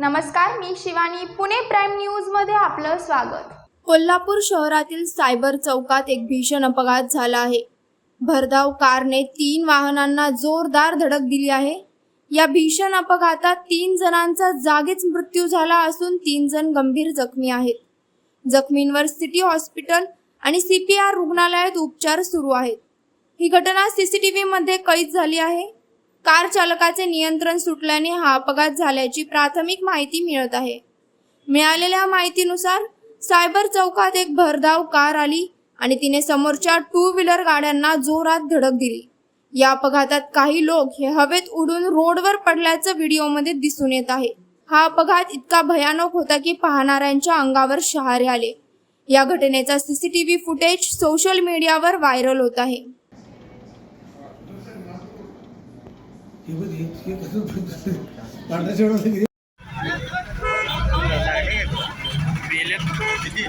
नमस्कार मी शिवानी. पुणे प्राईम न्यूजमध्ये आपलं स्वागत. कोल्हापूर शहरातील सायबर चौकात एक भीषण अपघात झाला आहे. भरधाव कारने तीन वाहनांना जोरदार धडक दिली आहे. या भीषण अपघातात तीन जणांचा जागीच मृत्यू झाला असून तीन जण गंभीर जखमी आहेत. जखमींवर सिटी हॉस्पिटल आणि सीपीआर रुग्णालयात उपचार सुरू आहेत. ही घटना सीसीटीव्ही मध्ये कैद झाली आहे. कार चालकाचे नियंत्रण सुटल्याने हा अपघात झाल्याची प्राथमिक माहिती मिळत आहे. मिळालेल्या माहितीनुसार सायबर चौकात एक भरधाव कार आली आणि तिने समोरच्या टू व्हीलर गाड्यांना जोरात धडक दिली. या अपघातात काही लोक हे हवेत उडून रोडवर पडल्याचं व्हिडिओमध्ये दिसून येत आहे. हा अपघात इतका भयानक होता की पाहणाऱ्यांच्या अंगावर शहारे आले. या घटनेचा सीसीटीव्ही फुटेज सोशल मीडियावर व्हायरल होत आहे.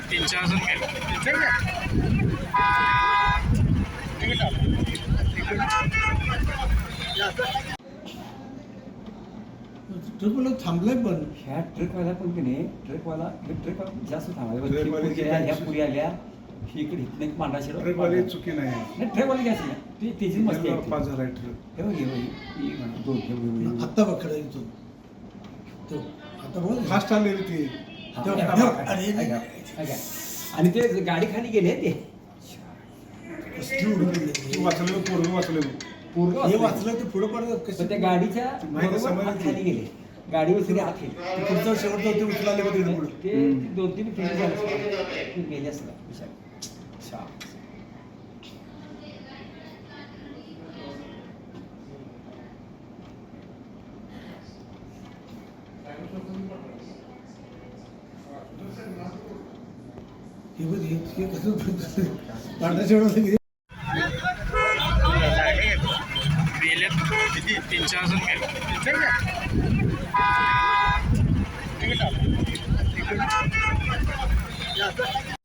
तीन चार जण ट्रिपल थांबलाय पण. ह्या ट्रकवाला पण की नाही ट्रकवाला ट्रक जास्त थांबला ट्रकवाल्याची ह्या काय पुरी आल्या. ही इकडे इथनं एक पांढरा शिरा ट्रकवाली चुकी नाही असेल ती त्याची मस्ती आहे पाच ती. झालाय ट्रक हे बघ हे बघ ही म्हणा, दोन हे बघ, हे बघ. आत्ता बघ इथून तो आता बघ फास्ट आलेली ती हा, तेव्हा- ऐका, तेव्हा- ऐका, अरे, ऐका, ऐका. आणि ते गाडी खाली गेले ते कसली उडून गेली ती. वाचलं पोरग वाचलं पूर्ण हे वाचलं. ते पुढे पडत पण कशी त्या गाडीच्या माहिती बरोबर समजली आत. खाली गेले गाडीवर सगळे आत गेले पुढचं शेवटचं ते उचलाले पुढे ते दोन तीन फेरी झाले असतील. ते गेले असतील विशाल. अच्छा. हे बघ हे हे कसं पांढऱ्या शेवटाचं किती गेले तीन चार जण गेले